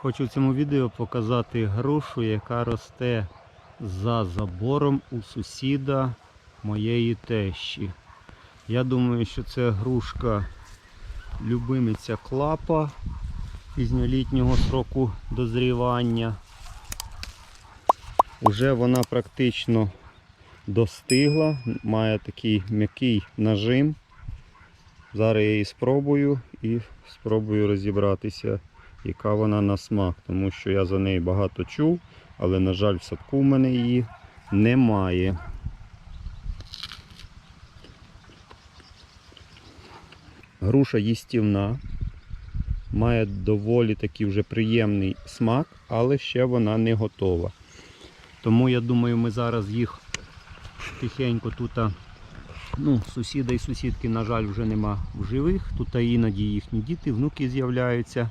Хочу в цьому відео показати грушу, яка росте за забором у сусіда моєї тещі. Я думаю, що це грушка любимиця клапа пізньолітнього сроку дозрівання. Уже вона практично достигла, має такий м'який нажим. Зараз я її спробую і спробую розібратися, яка вона на смак, тому що я за неї багато чув, але, на жаль, в садку в мене її немає. Груша їстівна, має доволі такий вже приємний смак, але ще вона не готова. Тому я думаю, ми зараз їх тихенько тут. Ну, сусіда і сусідки, на жаль, вже нема в живих. Тут іноді їхні діти, внуки з'являються,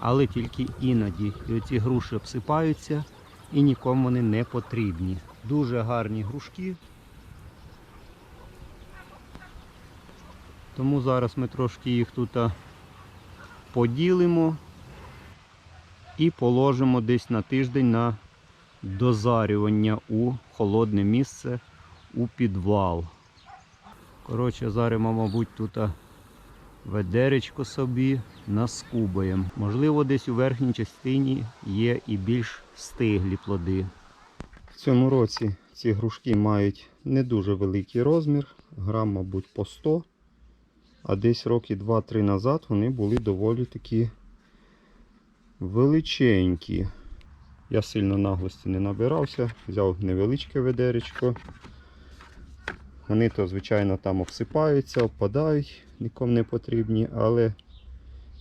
але тільки іноді. І оці груші обсипаються і нікому вони не потрібні. Дуже гарні грушки. Тому зараз ми трошки їх тут поділимо і положимо десь на тиждень на дозарювання у холодне місце у підвал. Коротше, зараз, мабуть, тут ведеречко собі наскубаємо. Можливо, десь у верхній частині є і більш стиглі плоди. В цьому році ці грушки мають не дуже великий розмір, грам, мабуть, по 100. А десь роки 2-3 назад вони були доволі такі величенькі. Я сильно наглості не набирався, взяв невеличке ведеречко. Вони то, звичайно, там обсипаються, опадають, нікому не потрібні, але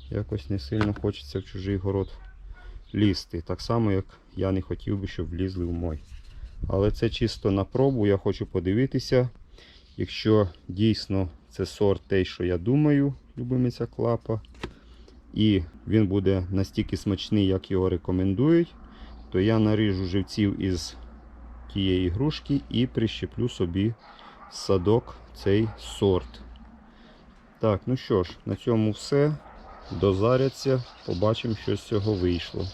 якось не сильно хочеться в чужий город лізти. Так само, як я не хотів би, щоб влізли в мой. Але це чисто на пробу, я хочу подивитися. Якщо дійсно це сорт той, що я думаю, любимиця клапа, і він буде настільки смачний, як його рекомендують, то я наріжу живців із тієї грушки і прищеплю собі садок цей сорт. Так, ну що ж, на цьому все. Дозаряться, побачимо, що з цього вийшло.